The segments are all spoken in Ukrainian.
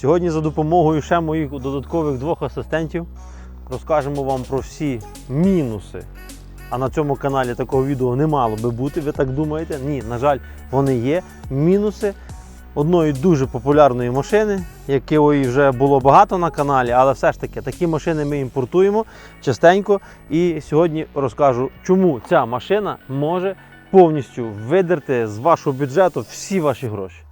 Сьогодні за допомогою ще моїх додаткових двох асистентів розкажемо вам про всі мінуси. А на цьому каналі такого відео не мало би бути, ви так думаєте? Ні, на жаль, вони є. Мінуси одної дуже популярної машини, якої вже було багато на каналі, але все ж таки такі машини ми імпортуємо частенько. І сьогодні розкажу, чому ця машина може повністю видерти з вашого бюджету всі ваші гроші.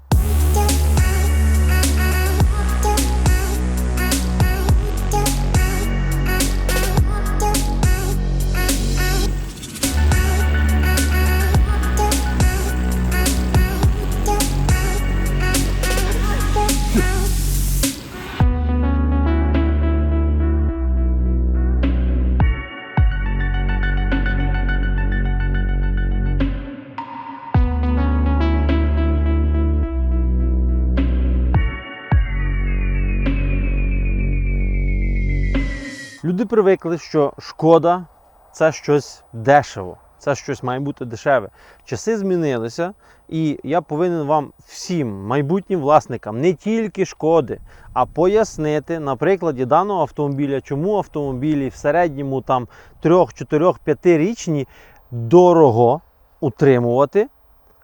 Люди привикли, що шкода це щось дешево, це щось має бути дешеве. Часи змінилися, і я повинен вам всім майбутнім власникам не тільки шкоди, а пояснити на прикладі даного автомобіля, чому автомобілі в середньому там 3, 4, 5 річні дорого утримувати,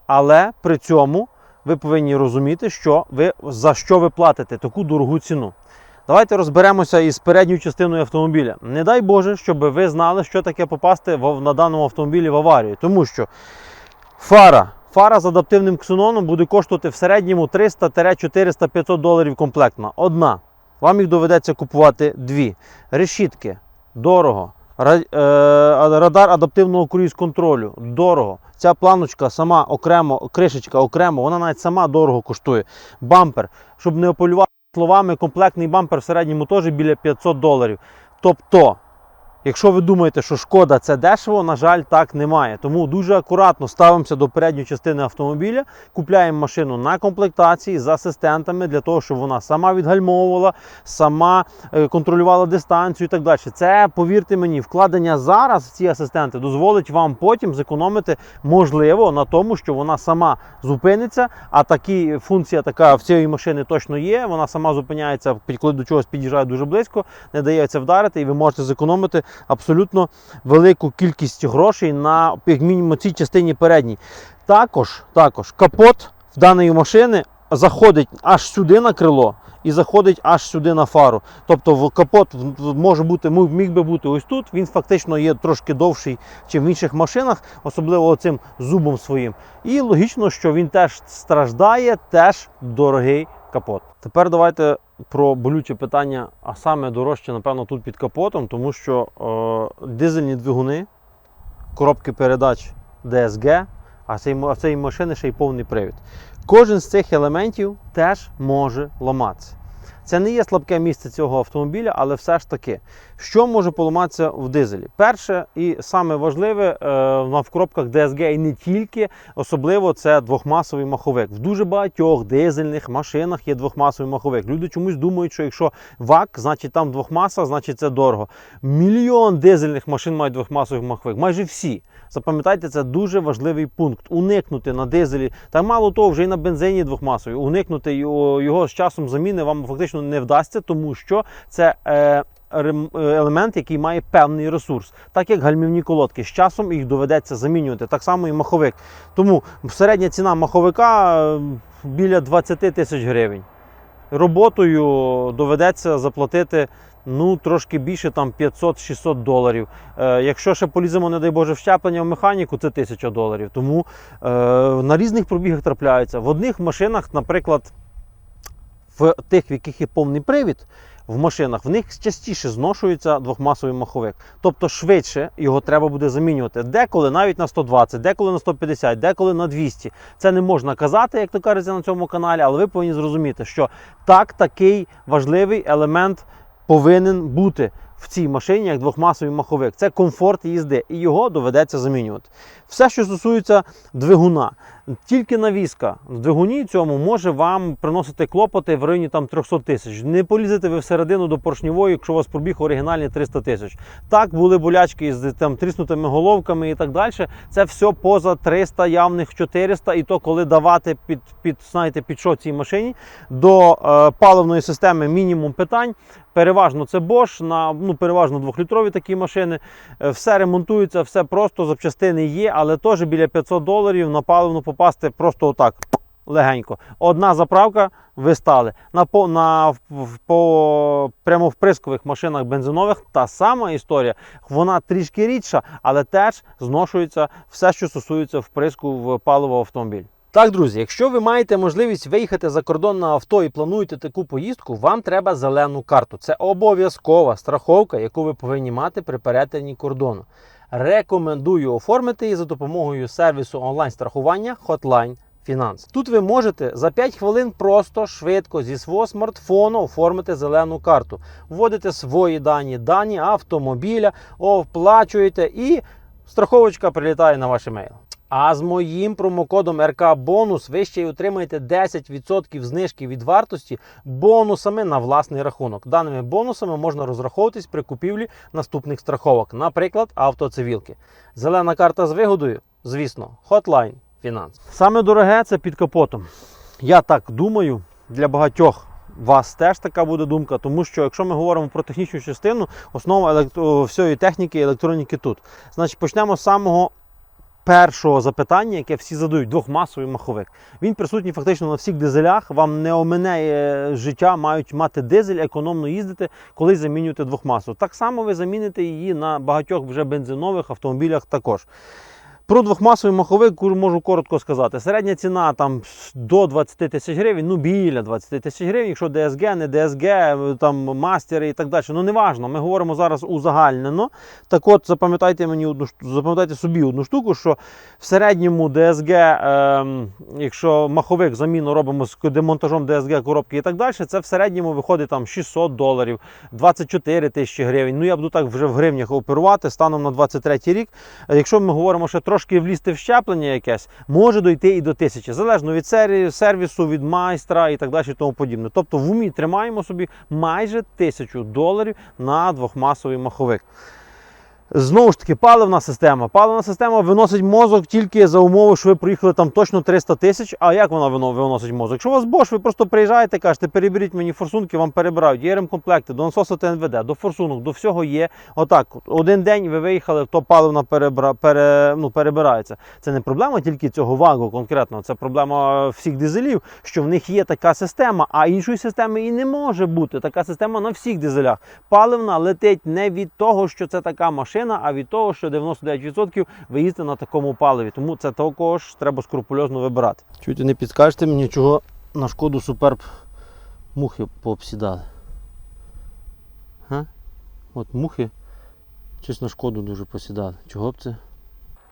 але при цьому ви повинні розуміти, що ви за що ви платите таку дорогу ціну. Давайте розберемося із передньою частиною автомобіля. Не дай Боже, щоб ви знали, що таке попасти на даному автомобілі в аварію. Тому що фара, фара з адаптивним ксеноном буде коштувати в середньому 300-400-500 доларів комплектна. Одна. Вам їх доведеться купувати дві. Решітки дорого. Е, Радар адаптивного круїз-контролю дорого. Ця планочка сама окремо, кришечка окремо, вона навіть сама дорого коштує. Бампер, щоб не ополювати словами, комплектний бампер в середньому теж біля 500 доларів. Тобто, якщо ви думаєте, що шкода це дешево, на жаль, так немає. Тому дуже акуратно ставимося до передньої частини автомобіля, купляємо машину на комплектації з асистентами для того, щоб вона сама відгальмовувала, сама е, контролювала дистанцію і так далі. Це, повірте мені, вкладення зараз в ці асистенти дозволить вам потім зекономити можливо на тому, що вона сама зупиниться. А такі функція така в цієї машини точно є. Вона сама зупиняється, коли до чогось під'їжджає дуже близько, не дається вдарити, і ви можете зекономити абсолютно велику кількість грошей на як мінімум цій частині передній. Також, також капот в даної машини заходить аж сюди на крило. І заходить аж сюди на фару. Тобто капот може бути, міг би бути ось тут. Він фактично є трошки довший, ніж в інших машинах, особливо цим зубом своїм. І логічно, що він теж страждає, теж дорогий капот. Тепер давайте про болюче питання, а саме дорожче, напевно, тут під капотом, тому що е, дизельні двигуни, коробки передач DSG, а цей, а цієї машини ще й повний привід. Кожен з цих елементів теж може ламатися. Це не є слабке місце цього автомобіля, але все ж таки, що може поламатися в дизелі? Перше і саме важливе е, на- в коробках DSG і не тільки, особливо це двохмасовий маховик. В дуже багатьох дизельних машинах є двохмасовий маховик. Люди чомусь думають, що якщо ВАК, значить там двохмаса, значить це дорого. Мільйон дизельних машин мають двохмасовий маховик. Майже всі. Запам'ятайте, це дуже важливий пункт. Уникнути на дизелі, та мало того, вже і на бензині двохмасові. Уникнути його, з часом заміни вам фактично не вдасться, тому що це. Е, е, Елемент, який має певний ресурс, так як гальмівні колодки. З часом їх доведеться замінювати. Так само і маховик. Тому середня ціна маховика е, біля 20 тисяч гривень. Роботою доведеться заплатити ну, трошки більше, там 500-600 доларів. Е, якщо ще поліземо, не дай Боже, в щеплення в механіку, це 1000 доларів. Тому е, на різних пробігах трапляються. В одних машинах, наприклад, в тих, в яких є повний привід, в машинах, в них частіше зношується двохмасовий маховик. Тобто швидше його треба буде замінювати. Деколи навіть на 120, деколи на 150, деколи на 200. Це не можна казати, як то кажеться на цьому каналі, але ви повинні зрозуміти, що так, такий важливий елемент повинен бути в цій машині, як двохмасовий маховик. Це комфорт їзди, і його доведеться замінювати. Все, що стосується двигуна. Тільки навіска в двигуні цьому може вам приносити клопоти в районі там 300 тисяч. Не полізете ви всередину до поршньової, якщо у вас пробіг оригінальний 300 тисяч. Так, були болячки з там тріснутими головками і так далі. Це все поза 300, явних 400. І то, коли давати під, під, знаєте, під що цій машині до е, паливної системи мінімум питань. Переважно це Bosch, на ну переважно двохлітрові такі машини. Е, Все ремонтується, все просто, запчастини є, але теж біля 500 доларів на паливну попасти просто отак. Легенько. Одна заправка, ви стали. На, на, в- в- по, прямо вприскових машинах бензинових та сама історія. Вона трішки рідша, але теж зношується все, що стосується вприску в паливо автомобіль. Так, друзі, якщо ви маєте можливість виїхати за кордон на авто і плануєте таку поїздку, вам треба зелену карту. Це обов'язкова страховка, яку ви повинні мати при перетині кордону. Рекомендую оформити її за допомогою сервісу онлайн-страхування Hotline Finance. Тут ви можете за 5 хвилин просто швидко зі свого смартфону оформити зелену карту. Вводите свої дані, дані автомобіля, оплачуєте і страховочка прилітає на ваш емейл. А з моїм промокодом РК Бонус ви ще й отримаєте 10% знижки від вартості бонусами на власний рахунок. Даними бонусами можна розраховуватись при купівлі наступних страховок, наприклад, автоцивілки. Зелена карта з вигодою, звісно, Hotline Finance. Саме дороге це під капотом. Я так думаю, для багатьох. Вас теж така буде думка, тому що якщо ми говоримо про технічну частину, основа електро... всієї техніки і електроніки тут. Значить, почнемо з самого першого запитання, яке всі задають, двохмасовий маховик. Він присутній фактично на всіх дизелях. Вам не омине життя, мають мати дизель, економно їздити, коли замінюєте двохмасу. Так само ви заміните її на багатьох вже бензинових автомобілях також. Про двохмасовий маховик можу коротко сказати. Середня ціна там до 20 тисяч гривень, ну біля 20 тисяч гривень, якщо ДСГ, не ДСГ, там мастери і так далі. Ну не важно. Ми говоримо зараз узагальнено. Так от запам'ятайте мені одну запам'ятайте собі одну штуку, що в середньому ДСГ, ем, якщо маховик заміну робимо з демонтажом ДСГ коробки і так далі, це в середньому виходить там 600 доларів, 24 тисячі гривень. Ну я буду так вже в гривнях оперувати станом на 23 рік. Е, Якщо ми говоримо ще трошки влізти в щеплення якесь, може дойти і до тисячі, залежно від сервісу, від майстра і так далі, і тому подібне. Тобто в умі тримаємо собі майже тисячу доларів на двохмасовий маховик. Знову ж таки, паливна система. Паливна система виносить мозок тільки за умови, що ви проїхали там точно 300 тисяч. А як вона виносить мозок? Якщо у вас Bosch, ви просто приїжджаєте, кажете, переберіть мені форсунки, вам перебирають. Є ремкомплекти, до насоса ТНВД, до форсунок, до всього є. Отак, один день ви виїхали, то паливна перебра... пере... ну, перебирається. Це не проблема тільки цього вагу конкретно, це проблема всіх дизелів, що в них є така система, а іншої системи і не може бути. Така система на всіх дизелях. Паливна летить не від того, що це така машина, а від того, що 99% ви їздите на такому паливі. Тому це також треба скрупульозно вибирати. Чуєте, не підскажете мені, чого на шкоду суперб мухи пообсідали? Га? От мухи щось на шкоду дуже посідали. Чого б це?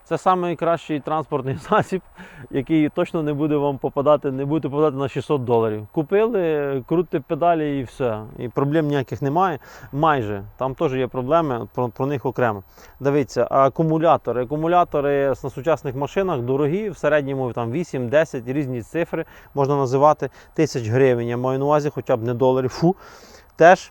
Це найкращий транспортний засіб, який точно не буде вам попадати, не буде попадати на 600 доларів. Купили, крутите педалі і все. І проблем ніяких немає. Майже. Там теж є проблеми, про, про них окремо. Дивіться, акумулятори. Акумулятори на сучасних машинах дорогі, в середньому там 8-10 різні цифри можна називати тисяч гривень. Я маю на увазі, хоча б не доларів. Фу. Теж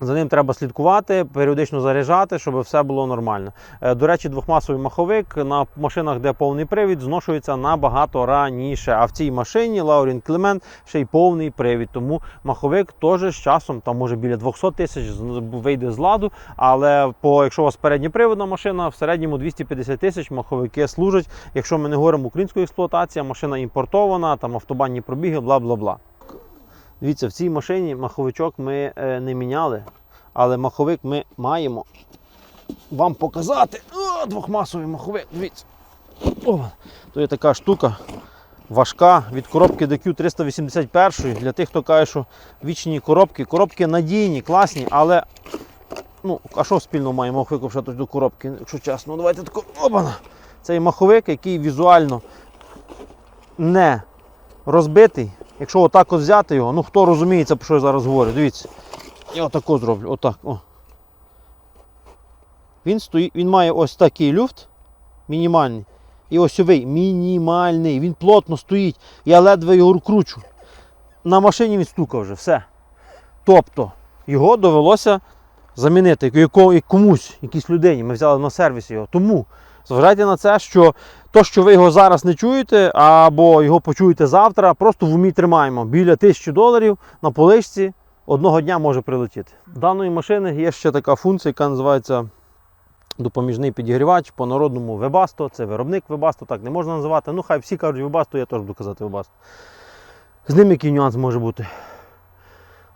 за ним треба слідкувати, періодично заряджати, щоб все було нормально. Е, До речі, двохмасовий маховик на машинах, де повний привід, зношується набагато раніше. А в цій машині Laurent Clement ще й повний привід. Тому маховик теж з часом, там може біля 200 тисяч вийде з ладу. Але по, якщо у вас передньоприводна машина, в середньому 250 тисяч маховики служать. Якщо ми не говоримо української експлуатації, машина імпортована, там автобанні пробіги, бла бла бла. Дивіться, в цій машині маховичок ми е, не міняли, але маховик ми маємо вам показати. О, двохмасовий маховик, дивіться. О, то є така штука важка від коробки DQ 381 для тих, хто каже, що вічні коробки. Коробки надійні, класні, але. Ну, а що спільно має маховик вже до коробки, якщо чесно. Ну, давайте тако. Обана! Цей маховик, який візуально не розбитий. Якщо отак от взяти його, ну хто розуміється, про що я зараз говорю, дивіться. Я отако зроблю, отак. О. Він стоїть, він має ось такий люфт, мінімальний. і осьовий мінімальний. Він плотно стоїть. Я ледве його кручу. На машині він стукав вже, все. Тобто його довелося замінити комусь, якійсь людині. Ми взяли на сервісі його. Тому зважайте на це, що то, що ви його зараз не чуєте, або його почуєте завтра, просто в умі тримаємо. Біля 1000 доларів на поличці одного дня може прилетіти. В даної машини є ще така функція, яка називається допоміжний підігрівач по народному Webasto. Це виробник Webasto, так не можна називати. Ну, хай всі кажуть Webasto, я теж буду казати Webasto. З ним який нюанс може бути?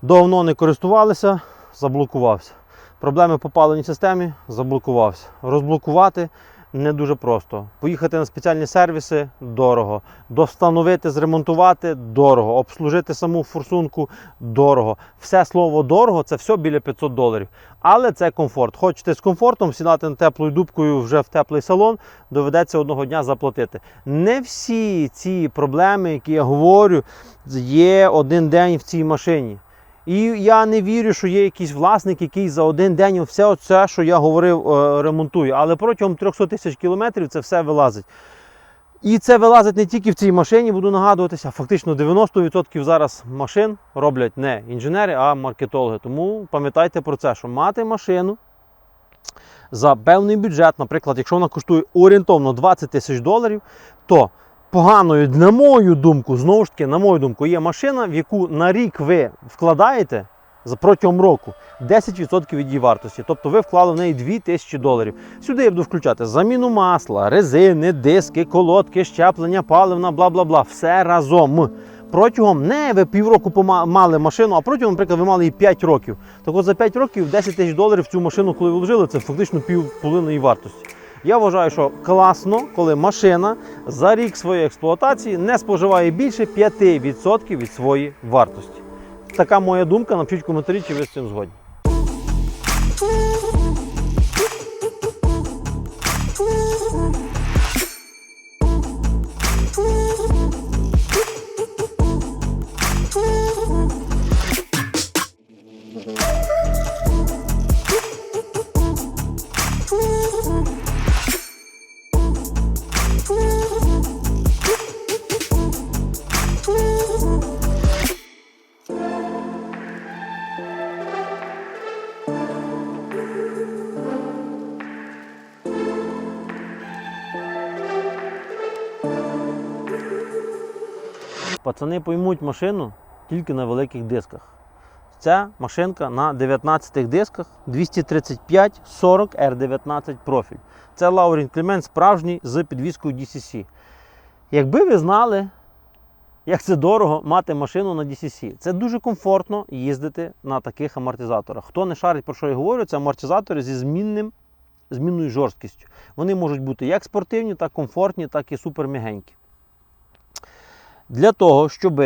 Давно не користувалися, заблокувався. Проблеми по паливній системі заблокувався. Розблокувати не дуже просто. Поїхати на спеціальні сервіси дорого. Достановити, зремонтувати дорого. Обслужити саму форсунку дорого. Все слово дорого це все біля 500 доларів. Але це комфорт. Хочете з комфортом сідати на теплою дубкою вже в теплий салон, доведеться одного дня заплатити. Не всі ці проблеми, які я говорю, є один день в цій машині. І я не вірю, що є якийсь власник, який за один день все це, що я говорив, е, ремонтує. Але протягом 300 тисяч кілометрів це все вилазить. І це вилазить не тільки в цій машині, буду нагадуватися, фактично 90% зараз машин роблять не інженери, а маркетологи. Тому пам'ятайте про це, що мати машину за певний бюджет, наприклад, якщо вона коштує орієнтовно 20 тисяч доларів, то поганою, на мою думку, знову ж таки, на мою думку, є машина, в яку на рік ви вкладаєте протягом року 10% від її вартості. Тобто ви вклали в неї 2000 доларів. Сюди я буду включати заміну масла, резини, диски, колодки, щеплення, паливна, бла бла бла. Все разом. Протягом не ви півроку мали машину, а протягом, наприклад, ви мали її 5 років. Так от за 5 років 10 тисяч доларів в цю машину, коли ви вложили, це фактично пів половини її вартості. Я вважаю, що класно, коли машина за рік своєї експлуатації не споживає більше 5% від своєї вартості. Така моя думка. Напишіть коментарі, чи ви з цим згодні. Пацани поймуть машину тільки на великих дисках. Ця машинка на 19 дисках 235 40 R19 профіль. Це Лаурін Клемент справжній з підвіскою DCC. Якби ви знали, як це дорого мати машину на DCC, це дуже комфортно їздити на таких амортизаторах. Хто не шарить, про що я говорю, це амортизатори зі змінним, змінною жорсткістю. Вони можуть бути як спортивні, так комфортні, так і суперм'ягенькі. Для того, щоб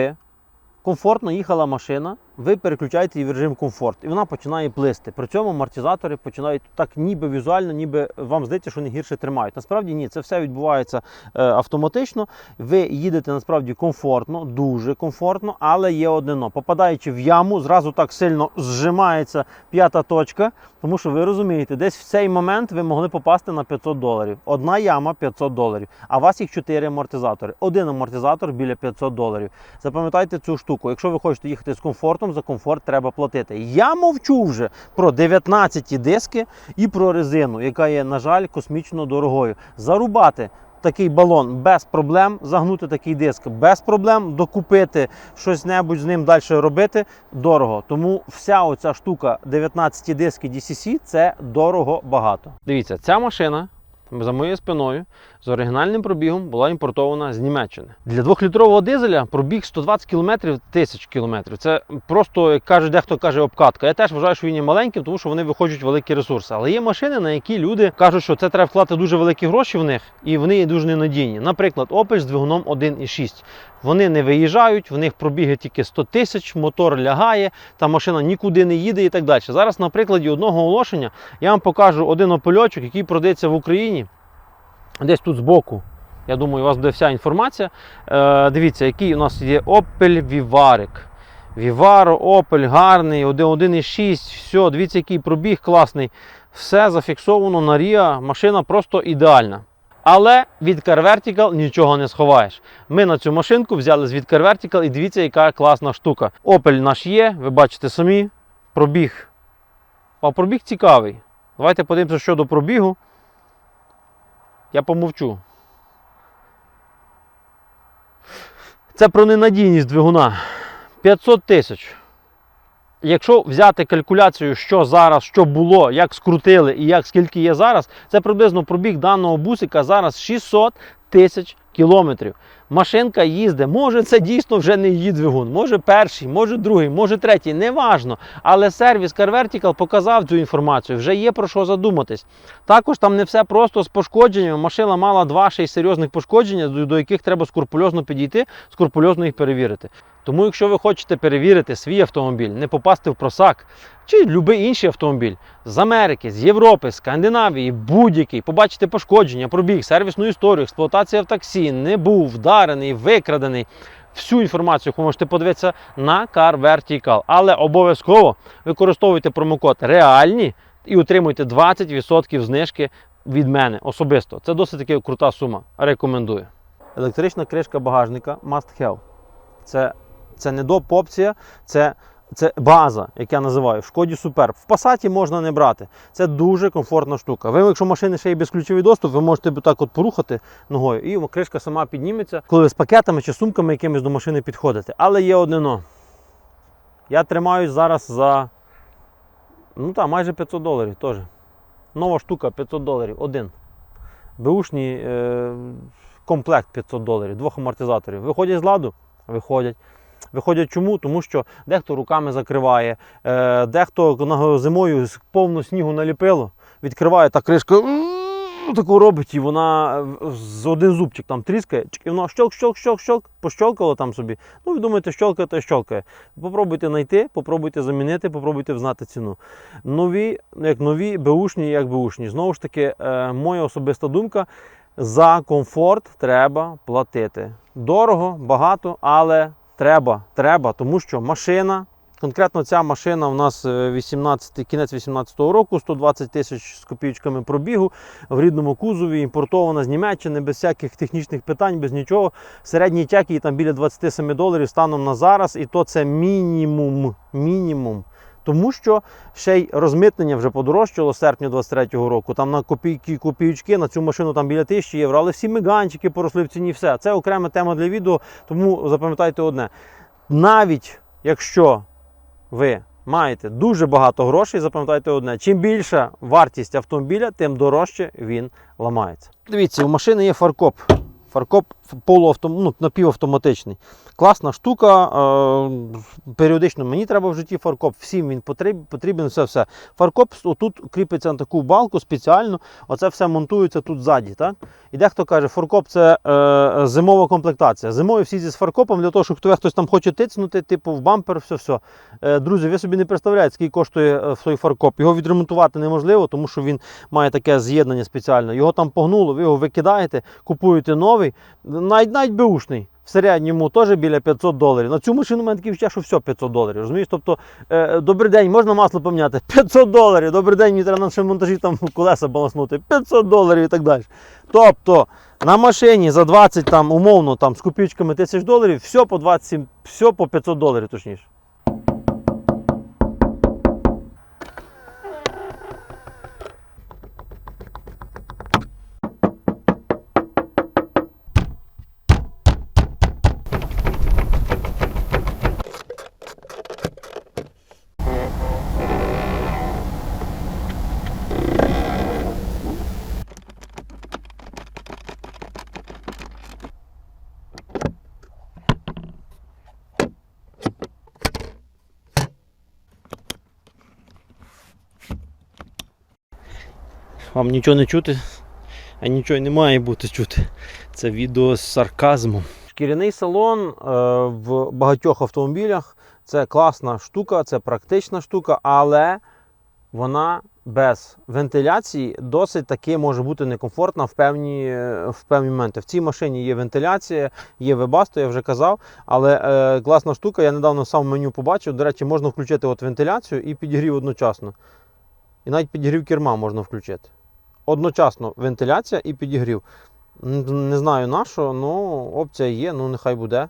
комфортно їхала машина, ви переключаєте її в режим комфорт, і вона починає плисти. При цьому амортизатори починають так ніби візуально, ніби вам здається, що вони гірше тримають. Насправді ні, це все відбувається е, автоматично. Ви їдете насправді комфортно, дуже комфортно, але є одне но. Попадаючи в яму, зразу так сильно зжимається п'ята точка, тому що ви розумієте, десь в цей момент ви могли попасти на 500 доларів. Одна яма 500 доларів, а у вас їх 4 амортизатори. Один амортизатор біля 500 доларів. Запам'ятайте цю штуку. Якщо ви хочете їхати з комфортом, за комфорт треба платити. Я мовчу вже про 19 диски і про резину, яка є, на жаль, космічно дорогою. Зарубати такий балон без проблем, загнути такий диск без проблем, докупити щось небудь з ним далі робити дорого. Тому вся оця штука 19 диски DCC це дорого багато. Дивіться, ця машина за моєю спиною з оригінальним пробігом була імпортована з Німеччини. Для двохлітрового дизеля пробіг 120 км тисяч кілометрів. Це просто, як каже, дехто каже, обкатка. Я теж вважаю, що він є маленьким, тому що вони виходять великі ресурси. Але є машини, на які люди кажуть, що це треба вкладати дуже великі гроші в них, і вони є дуже ненадійні. Наприклад, Opel з двигуном 1,6. Вони не виїжджають, в них пробіги тільки 100 тисяч, мотор лягає, та машина нікуди не їде і так далі. Зараз, на прикладі одного оголошення, я вам покажу один опельочок, який продається в Україні. Десь тут збоку. Я думаю, у вас буде вся інформація. Е, дивіться, який у нас є Opel Vivaric. Vivaro, Opel, гарний, 1.6, все, дивіться, який пробіг класний. Все зафіксовано на RIA, машина просто ідеальна. Але від Car Vertical нічого не сховаєш. Ми на цю машинку взяли з від Car Vertical і дивіться, яка класна штука. Opel наш є, ви бачите самі, пробіг. А пробіг цікавий. Давайте подивимося щодо пробігу. Я помовчу. Це про ненадійність двигуна. 500 тисяч. Якщо взяти калькуляцію, що зараз, що було, як скрутили і як скільки є зараз, це приблизно пробіг даного бусика зараз 600 тисяч кілометрів. Машинка їздить. Може, це дійсно вже не її двигун, може перший, може другий, може третій, неважно. Але сервіс Car Vertical показав цю інформацію, вже є про що задуматись. Також там не все просто з пошкодженнями. Машина мала два ще й серйозних пошкодження, до яких треба скрупульозно підійти, скрупульозно їх перевірити. Тому, якщо ви хочете перевірити свій автомобіль, не попасти в просак чи будь-який інший автомобіль з Америки, з Європи, з Скандинавії, будь-який, побачите пошкодження, пробіг, сервісну історію, експлуатація в таксі, не був вдарений, викрадений. Всю інформацію ви можете подивитися на Car Vertical. Але обов'язково використовуйте промокод реальні і отримуйте 20% знижки від мене особисто. Це досить таки крута сума. Рекомендую. Електрична кришка багажника must have. Це, це не доп опція, це, це база, як я називаю, в шкоді Суперб. В Passat можна не брати. Це дуже комфортна штука. Ви, якщо машини ще є безключовий доступ, ви можете так от порухати ногою, і кришка сама підніметься, коли ви з пакетами чи сумками якимись до машини підходите. Але є одне но. Я тримаюсь зараз за ну так, майже 500 доларів теж. Нова штука 500 доларів. Один. Беушний е, комплект 500 доларів, двох амортизаторів. Виходять з ладу? Виходять. Виходять чому? Тому що дехто руками закриває, е, дехто зимою повно снігу наліпило, відкриває та кришка таку робить, і вона з один зубчик там тріскає, і воно щолк, щолк, щолк, щолк, пощолкало там собі. Ну, ви думаєте, щолкає, то щолкає. Попробуйте знайти, попробуйте замінити, попробуйте взнати ціну. Нові, як нові, беушні, як беушні. Знову ж таки, е, моя особиста думка. За комфорт треба платити. Дорого, багато, але треба, треба, тому що машина, конкретно ця машина у нас е, 18, кінець 18-го року, 120 тисяч з копійками пробігу в рідному кузові, імпортована з Німеччини, без всяких технічних питань, без нічого. Середній чек її там біля 27 доларів станом на зараз, і то це мінімум. мінімум. Тому що ще й розмитнення вже подорожчало з серпня 23-го року. Там на копійки копійки на цю машину там біля тисячі євро, але всі меганчики поросли в ціні. Все це окрема тема для відео. Тому запам'ятайте одне: навіть якщо ви маєте дуже багато грошей, запам'ятайте одне: чим більша вартість автомобіля, тим дорожче він ламається. Дивіться, у машини є фаркоп. Фаркоп полуавтом... ну, напівавтоматичний. Класна штука. Е, періодично мені треба в житті фаркоп. Всім він потрібен, все все. Фаркоп отут кріпиться на таку балку спеціально. Оце все монтується тут ззаді. Так? І дехто каже, фаркоп це е, зимова комплектація. Зимою всі зі фаркопом для того, щоб хто- хтось там хоче тицнути, типу в бампер, все все. Е, друзі, ви собі не представляєте, скільки коштує е, той фаркоп. Його відремонтувати неможливо, тому що він має таке з'єднання спеціальне. Його там погнуло, ви його викидаєте, купуєте новий, навіть навіть беушний. В середньому теж біля 500 доларів. На цю машину мене такі що все 500 доларів. Розумієш? Тобто, е, добрий день, можна масло поміняти? 500 доларів. Добрий день, мені треба на монтажі там колеса баласнути. 500 доларів і так далі. Тобто на машині за 20 там умовно там з копійками тисяч доларів, все по 27, все по 500 доларів точніше. Вам нічого не чути, а нічого не має бути чути. Це відео з сарказмом. Шкіряний салон е, в багатьох автомобілях це класна штука, це практична штука, але вона без вентиляції досить таки може бути некомфортна в певні, в певні моменти. В цій машині є вентиляція, є вебасто, я вже казав. Але е, класна штука, я недавно сам меню побачив. До речі, можна включити от вентиляцію і підігрів одночасно. І навіть підігрів керма можна включити. Одночасно вентиляція і підігрів. Не знаю на що, ну опція є, ну нехай буде.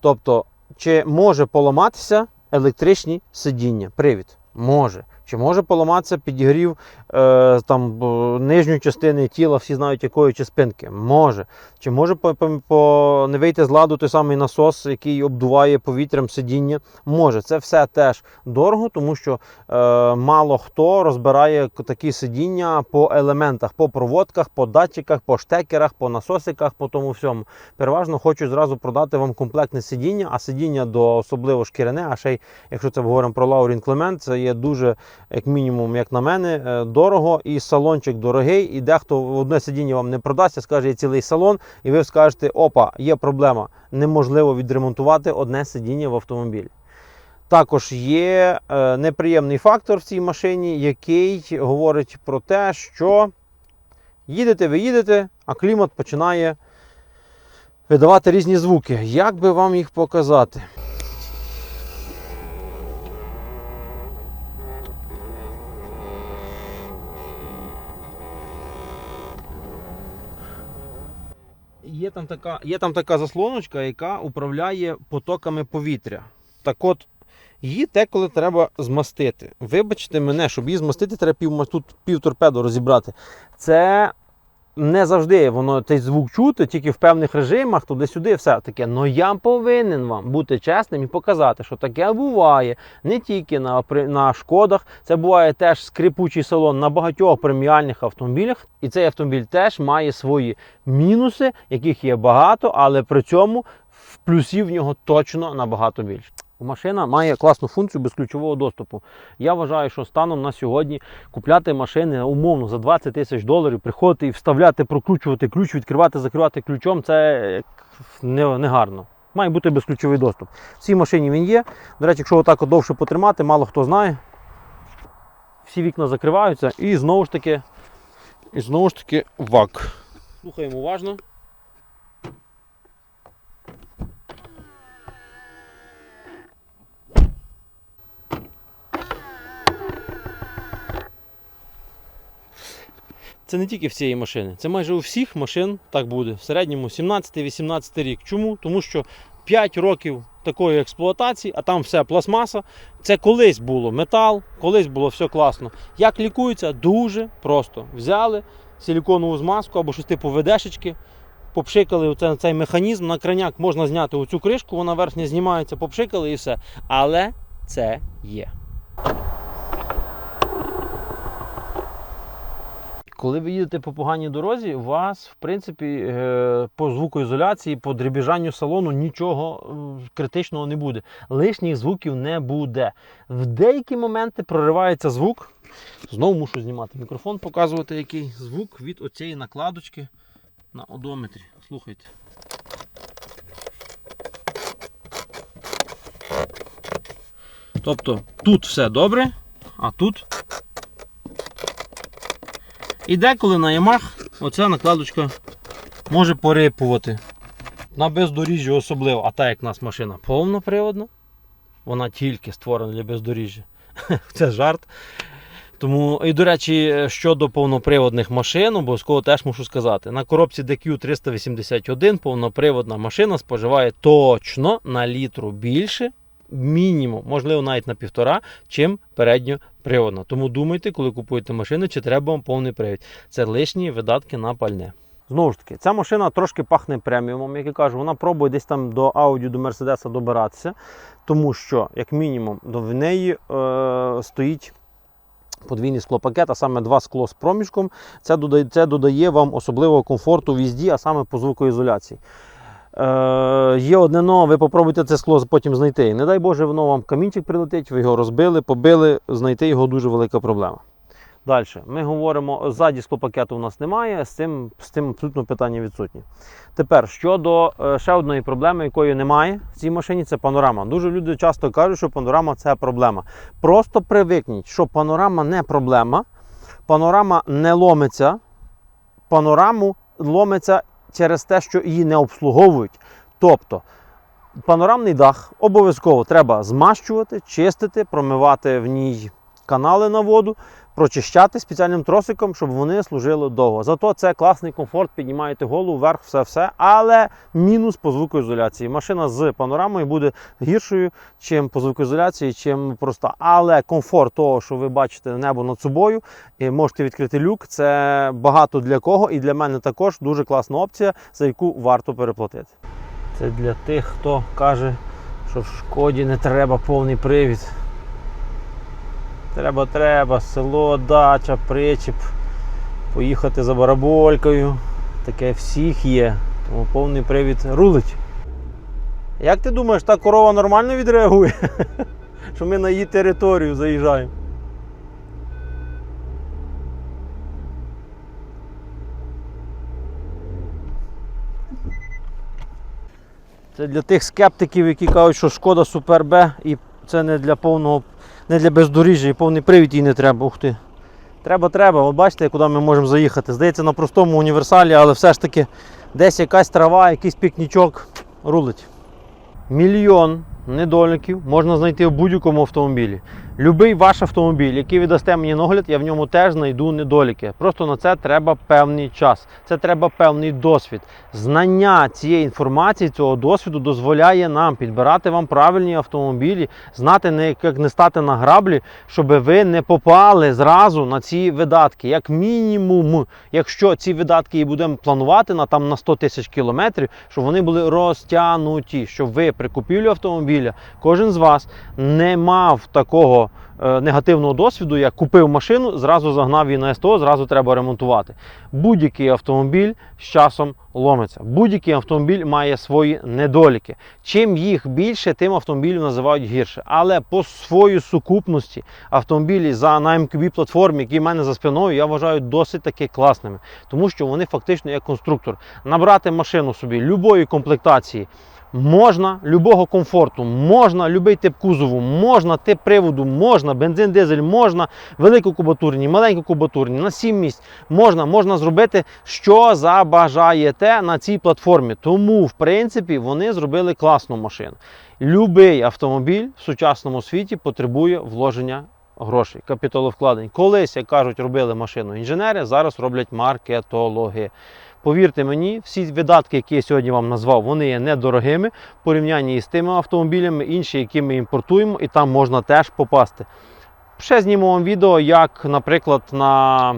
Тобто, чи може поламатися електричні сидіння? Привід. Може. Чи може поламатися підігрів е, там, нижньої частини тіла, всі знають якої чи спинки? Може. Чи може по, по, по, не вийти з ладу той самий насос, який обдуває повітрям сидіння? Може. Це все теж дорого, тому що е, мало хто розбирає такі сидіння по елементах, по проводках, по датчиках, по штекерах, по насосиках, по тому всьому. Переважно хочу зразу продати вам комплектне сидіння, а сидіння до особливо шкіряне, а ще й, якщо це говоримо про Лаурін Клемент, це є дуже, як мінімум, як на мене, е, дорого і салончик дорогий. І дехто одне сидіння вам не продасть, скаже, є цілий салон, і ви скажете, опа, є проблема. Неможливо відремонтувати одне сидіння в автомобілі. Також є е, неприємний фактор в цій машині, який говорить про те, що їдете, ви їдете, а клімат починає видавати різні звуки. Як би вам їх показати? Є там така, є там така заслоночка, яка управляє потоками повітря. Так от, її деколи треба змастити. Вибачте мене, щоб її змастити, треба пів, тут пів торпеду розібрати. Це не завжди воно цей звук чути, тільки в певних режимах, туди-сюди, все таке. Но я повинен вам бути чесним і показати, що таке буває не тільки на, на шкодах, це буває теж скрипучий салон на багатьох преміальних автомобілях. І цей автомобіль теж має свої мінуси, яких є багато, але при цьому в плюсів в нього точно набагато більше. Машина має класну функцію безключового доступу. Я вважаю, що станом на сьогодні купляти машини умовно за 20 тисяч доларів, приходити і вставляти, прокручувати ключ, відкривати, закривати ключом це як не. Має бути безключовий доступ. В цій машині він є. До речі, якщо отак от довше потримати, мало хто знає. Всі вікна закриваються і знову ж таки, і знову ж таки вак. Слухаємо уважно. Це не тільки в цієї машини, це майже у всіх машин так буде. В середньому 17-18 рік. Чому? Тому що 5 років такої експлуатації, а там все пластмаса. Це колись було метал, колись було все класно. Як лікується? Дуже просто. Взяли силіконову змазку або щось типу ведешечки, попшикали оце, цей механізм, на краняк можна зняти оцю кришку, вона верхня знімається, попшикали і все. Але це є. Коли ви їдете по поганій дорозі, у вас, в принципі, е, по звукоізоляції, по дребіжанню салону нічого е, критичного не буде. Лишніх звуків не буде. В деякі моменти проривається звук. Знову мушу знімати мікрофон, показувати, який звук від оцієї накладочки на одометрі. Слухайте. Тобто тут все добре, а тут і деколи на ямах оця накладочка може порипувати. На бездоріжжі особливо. А так як у нас машина повноприводна, вона тільки створена для бездоріжжя. Це жарт. Тому, і до речі, щодо повноприводних машин, обов'язково теж мушу сказати. На коробці DQ 381 повноприводна машина споживає точно на літру більше, мінімум, можливо, навіть на півтора, чим передньоприводна. Тому думайте, коли купуєте машину, чи треба вам повний привід. Це лишні видатки на пальне. Знову ж таки, ця машина трошки пахне преміумом, як я кажу, вона пробує десь там до Audi, до Мерседеса добиратися, тому що, як мінімум, в неї е, стоїть подвійний склопакет, а саме два скло з проміжком. Це додає, це додає вам особливого комфорту в їзді, а саме по звукоізоляції. Е, є одне но, ви попробуйте це скло потім знайти. Не дай Боже, воно вам камінчик прилетить, ви його розбили, побили, знайти його дуже велика проблема. Далі, ми говоримо, ззаді склопакету у нас немає, з цим, з цим абсолютно питання відсутні. Тепер щодо е, ще одної проблеми, якої немає в цій машині, це панорама. Дуже люди часто кажуть, що панорама це проблема. Просто привикніть, що панорама не проблема, панорама не ломиться, панораму ломиться через те, що її не обслуговують. Тобто панорамний дах обов'язково треба змащувати, чистити, промивати в ній канали на воду. Прочищати спеціальним тросиком, щоб вони служили довго. Зато це класний комфорт, піднімаєте голову вверх, все-все. Але мінус по звукоізоляції. Машина з панорамою буде гіршою, чим по звукоізоляції, чим проста. Але комфорт того, що ви бачите небо над собою, і можете відкрити люк. Це багато для кого, і для мене також дуже класна опція, за яку варто переплатити. Це для тих, хто каже, що в шкоді не треба повний привід. Треба, треба, село, дача, причіп, поїхати за бараболькою. Таке всіх є. Тому повний привід рулить. Як ти думаєш, та корова нормально відреагує? Що ми на її територію заїжджаємо? Це для тих скептиків, які кажуть, що шкода Супер Б і це не для повного, не для бездоріжжя і повний привід їй не треба. Ух ти. Треба, треба. От бачите, куди ми можемо заїхати. Здається, на простому універсалі, але все ж таки десь якась трава, якийсь пікнічок рулить. Мільйон недоліків можна знайти в будь-якому автомобілі. Любий ваш автомобіль, який ви дасте мені на огляд, я в ньому теж знайду недоліки. Просто на це треба певний час. Це треба певний досвід. Знання цієї інформації, цього досвіду дозволяє нам підбирати вам правильні автомобілі, знати як не стати на граблі, щоб ви не попали зразу на ці видатки. Як мінімум, якщо ці видатки і будемо планувати на там на 100 тисяч кілометрів, щоб вони були розтягнуті, щоб ви при купівлі автомобіля, кожен з вас не мав такого негативного досвіду, як купив машину, зразу загнав її на СТО, зразу треба ремонтувати. Будь-який автомобіль з часом ломиться. Будь-який автомобіль має свої недоліки. Чим їх більше, тим автомобілів називають гірше. Але по своїй сукупності автомобілі за на MQB платформі, які в мене за спиною, я вважаю досить таки класними, тому що вони фактично як конструктор. Набрати машину собі любої комплектації. Можна любого комфорту, можна любий тип кузову, можна тип приводу, можна бензин, дизель, можна великокубатурні, маленькокубатурні, на 7 місць. Можна, можна зробити, що забажаєте на цій платформі. Тому, в принципі, вони зробили класну машину. Любий автомобіль в сучасному світі потребує вложення грошей, капіталовкладень. Колись, як кажуть, робили машину інженери, зараз роблять маркетологи. Повірте мені, всі видатки, які я сьогодні вам назвав, вони є недорогими в порівнянні з тими автомобілями, інші, які ми імпортуємо, і там можна теж попасти. Ще зніму вам відео, як, наприклад, на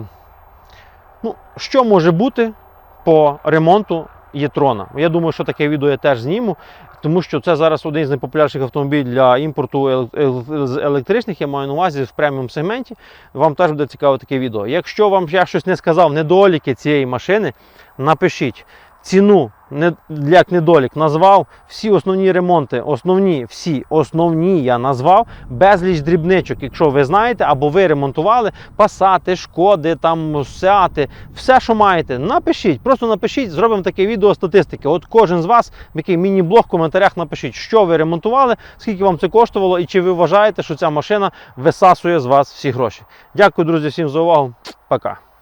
ну, що може бути по ремонту Єтрона. Я думаю, що таке відео я теж зніму, тому що це зараз один з найпопулярніших автомобілів для імпорту електричних, я маю на увазі в преміум сегменті. Вам теж буде цікаве таке відео. Якщо вам я щось не сказав, недоліки цієї машини, напишіть. Ціну не, як недолік назвав, всі основні ремонти, основні, всі основні я назвав, безліч дрібничок, якщо ви знаєте, або ви ремонтували, пасати, шкоди, там сяти, все, що маєте, напишіть, просто напишіть, зробимо таке відео статистики. От кожен з вас, який міні-блог в коментарях напишіть, що ви ремонтували, скільки вам це коштувало, і чи ви вважаєте, що ця машина висасує з вас всі гроші. Дякую, друзі, всім за увагу. Пока.